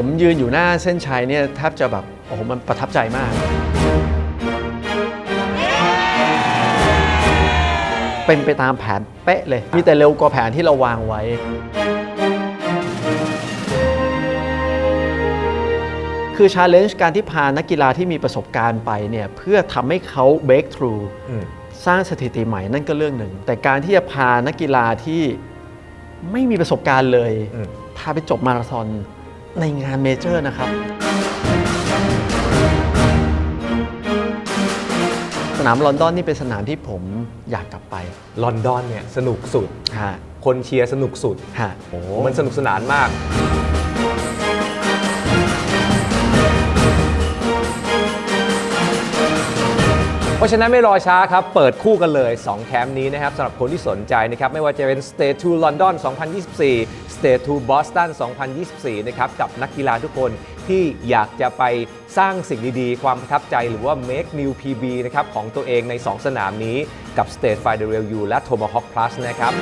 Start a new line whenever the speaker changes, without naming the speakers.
ผมยืนอยู่หน้าเส้นชัยเนี่ยแทบจะแบบโอ้โหมันประทับใจมาก เป็นไปตามแผนเป๊ะเลย มีแต่เร็วกว่าแผนที่เราวางไว้ คือชาเลนจ์การที่พานักกีฬาที่มีประสบการณ์ไปเนี่ยเพื่อทำให้เขา break through
อืม
สร้างสถิติใหม่นั่นก็เรื่องหนึ่ง แต่การที่จะพานักกีฬาที่ไม่มีประสบการณ์เลย
อืม
พาไปจบมาราธอน ในงานเมเจอร์นะครับ สนามลอนดอนนี่เป็นสนามที่ผมอยากกลับไป
ลอนดอนเนี่ยสนุกสุด
ฮะ
คนเชียร์สนุกสุด
ฮะ
โอ้ มันสนุกสนานมาก ราะฉะนั้นไม่รอช้าครับ เปิดคู่กันเลย 2 แคมป์นี้นะครับสำหรับคนที่สนใจนะครับ ไม่ว่าจะเป็น Stay to London 2024 Stay to Boston 2024 นะครับ กับนักกีฬาทุกคนที่อยากจะไปสร้างสิ่งดีๆ ความประทับใจหรือว่า make new PB นะครับ ของตัวเองใน 2 สนามนี้กับ State f i d e r a l U และ Tomahawk Plus นะครับ